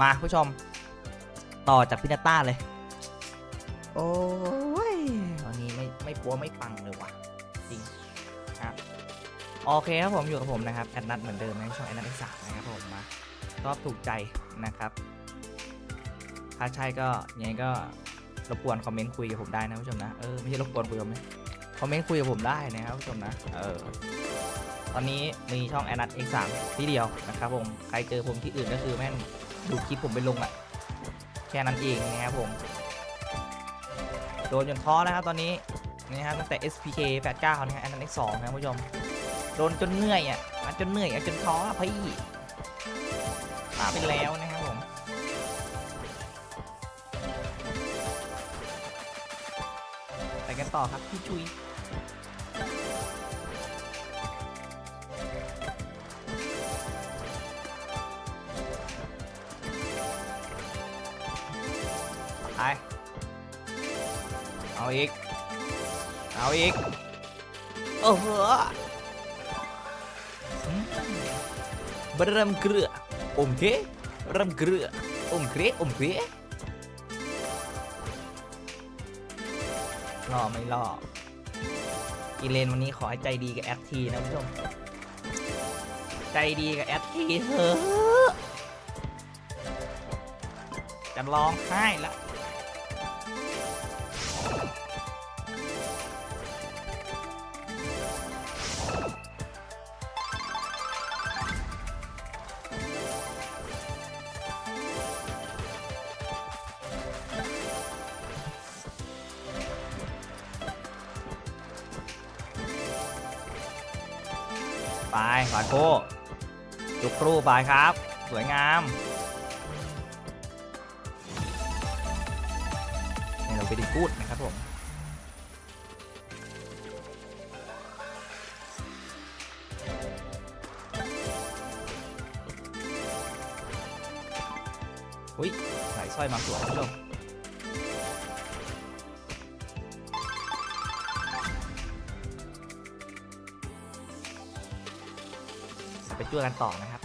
มาผู้ชม ต่อจากพินาต้าเลย โอ้ยวันนี้ไม่ไม่ปัวไม่ปังเลยว่ะ จริงครับ โอเคครับผมอยู่กับผมนะครับแอดนัทเหมือนเดิมในช่องแอดนัทสามนะครับผมมาก็ถูกใจนะครับ ถ้าใช่ก็ยังไงก็รบกวนคอมเมนต์คุยกับผมได้นะผู้ชมนะ เออไม่ใช่รบกวนคุยกับผมนะคอมเมนต์คุยกับผมได้นะครับผู้ชมนะ เออ ตอนนี้มีช่องแอดนัท X3 ที่เดียวนะครับผม ใครเจอผมที่อื่นก็คือแม่ง ดูคลิปผมไปลงอะแค่นั้นเองนะครับผม โดนจนท้อนะครับตอนนี้นี่ครับตั้งแต่ SPK 89นะครันนัน X2 นะครับผู้ชม โดนจนเหนื่อยอะมันจนเหนื่อยอะจนท้อพี่มาไปแล้วนะครับผมไปกันต่อครับพี่ชุย อาอีก เอาอีก โอ้โหอืมบเริ่มเกลืออมเคเริ่มเกลืออมเครอมเครรอไม่รออีเลนวันนี้ขอให้ใจดีกับแอดทีนะผู้ชม ใจดีกับแอดทีเถอะจะร้องไห้ละ ไปฝาโก้จุกครูไปครับ สวยงามนี่เราไปดีกูดนะครับผมอุ้ยใส่สร้อยมาสวยคุณผู้ชม ช่วยกันต่อนะครับ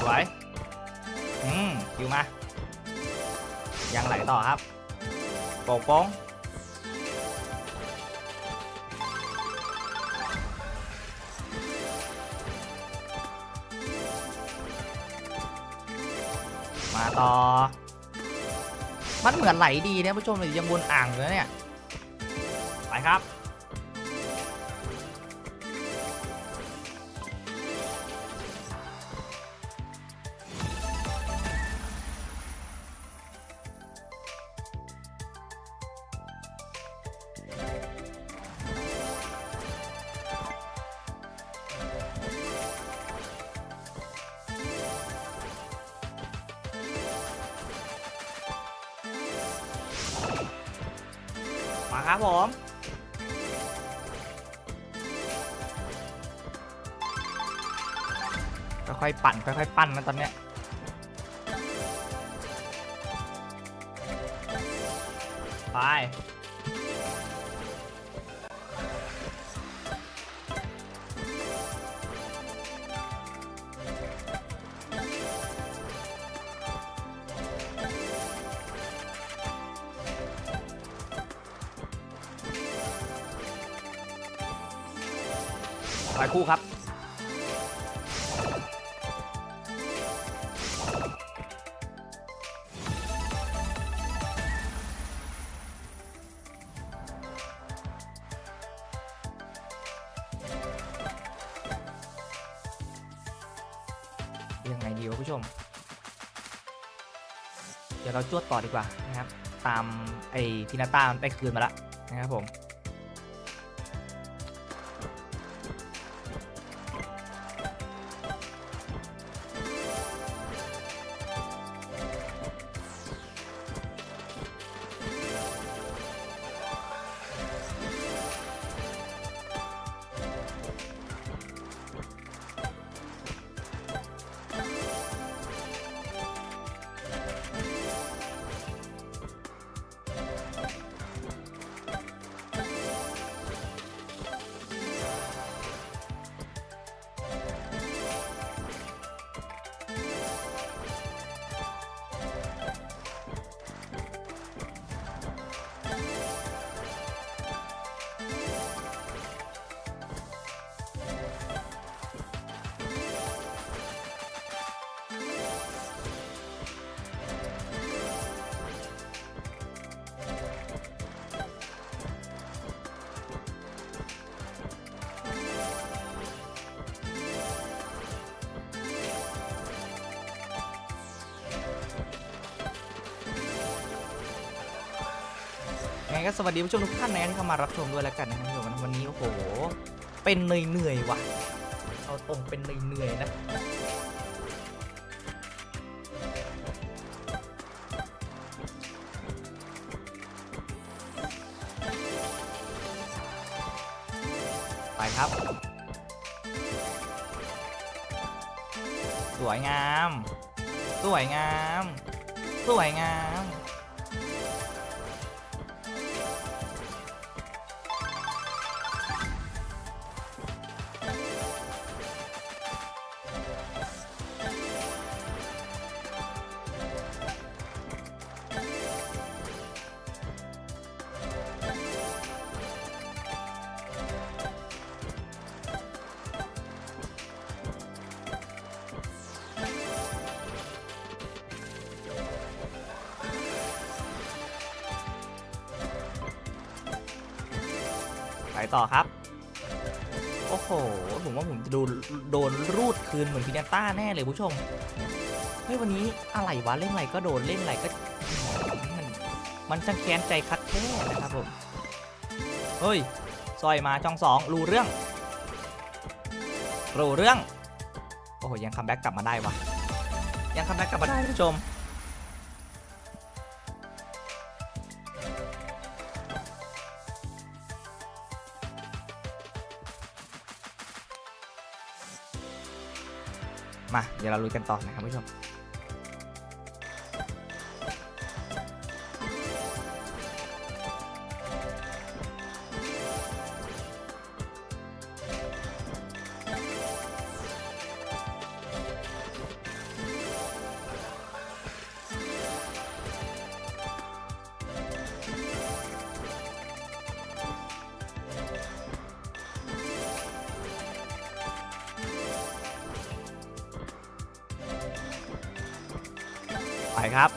สว อืมคิวมา ยังไหลต่อครับโป่งโป้งมาต่อ มันเหมือนไหลดีนะผู้ชมเลยยังบนอ่างอยู่นะเนี่ย ไปครับ ครับผมค่อยๆปั่นค่อยๆปั้นนะตอนเนี้ยไป ไปคู่ครับยังไงดีวะผู้ชม เดี๋ยวเราจวดต่อดีกว่านะครับ ตามไอ้พินาต้ามันไปคืนมาแล้วนะครับผม ก็สวัสดีผู้ชมทุกท่านนะที่เข้ามารับชมด้วยแล้วกันนะครับผมวันนี้โอ้โห เป็นเหนื่อยเหนื่อยๆว่ะ เอาตรงเป็นเหนื่อยเหนื่อยๆนะไปครับ สวยงาม สวยงาม สวยงาม ต่อครับ โอ้โห ผมว่าผมจะโดนโดนรูดคืนเหมือนพินาต้าแน่เลยผู้ชม เฮ้ยวันนี้อะไรวะเล่นอะไรก็โดนเล่นอะไรก็ มันมันช่างแค้นใจคัดแท้นะครับผม เฮ้ยซอยมาช่องสองรู้เรื่องรู้เรื่อง โอ้โหยังคัมแบ็กกลับมาได้วะยังคัมแบ็กกลับมาได้ผู้ชม มาเดี๋ยวเราลุยกันต่อนะครับผู้ชม ไปครับ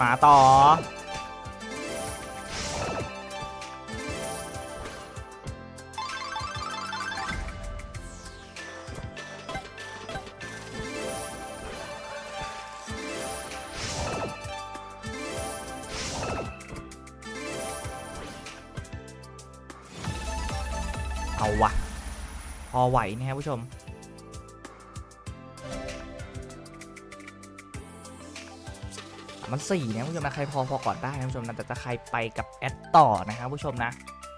มาต่อ เอาวะ พอไหวนะครับผู้ชม มันสี่นะผู้ชมนะใครพอพอก่อนได้นะผู้ชมนะแต่ถ้าใครไปกับแอดต่อนะครับผู้ชมนะ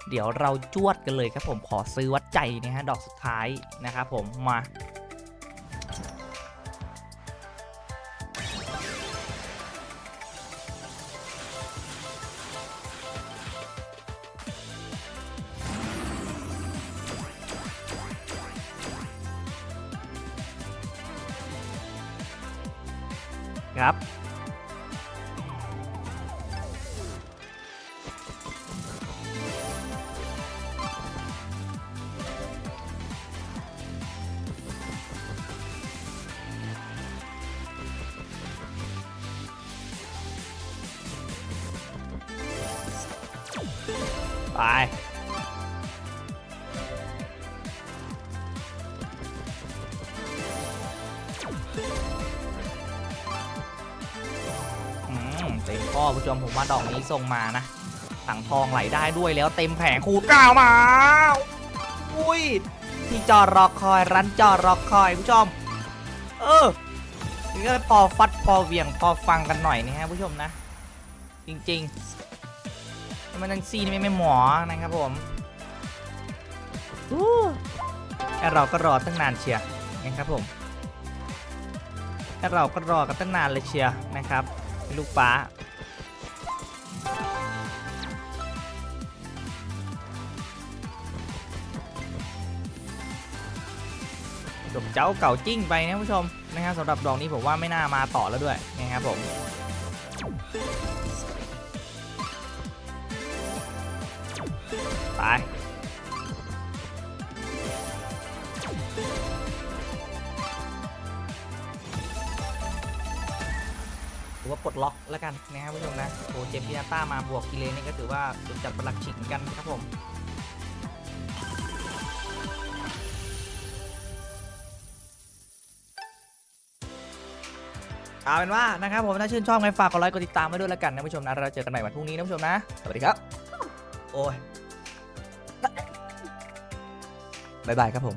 เดี๋ยวเราจวดกันเลยครับผมขอซื้อวัดใจนะฮะดอกสุดท้ายนะครับผมมาครับ ไปเต็มข้อผู้ชมผมว่าดอกนี้ส่งมานะถังทองไหลได้ด้วยแล้วเต็มแผงคูณเก้ามา อุ้ย ที่จอรอคอยรันจอรอคอยผู้ชม เออนี่ก็พอฟัดพอเวียงพอฟังกันหน่อยนะฮะผู้ชมนะ จริง ๆ มันยังซีนี่ไม่ไม่หมอนะครับผมอู้แต่เราก็รอตั้งนานเชียร์นะครับผมแต่เราก็รอกันตั้งนานเลยเชียร์นะครับลูกป้าจบเจ้าเก่าจิ้งไปนะผู้ชมนะครับสำหรับดอกนี้ผมว่าไม่น่ามาต่อแล้วด้วยนะครับผม ไปถือว่าปลดล็อกแล้วกันนะครับผู้ชมนะโอ้เจมพินาต้ามาบวกกิเลนนี่ก็ถือว่าสุดจัดประหลักฉิกเหมือนกันครับผมเอาเป็นว่านะครับผมถ้าชื่นชอบไงฝากกดไลค์กดติดตามไว้ด้วยแล้วกันนะผู้ชมนะเราเจอกันใหม่วันพรุ่งนี้นะผู้ชมนะ สวัสดีครับ โอ้ย บายบายครับผม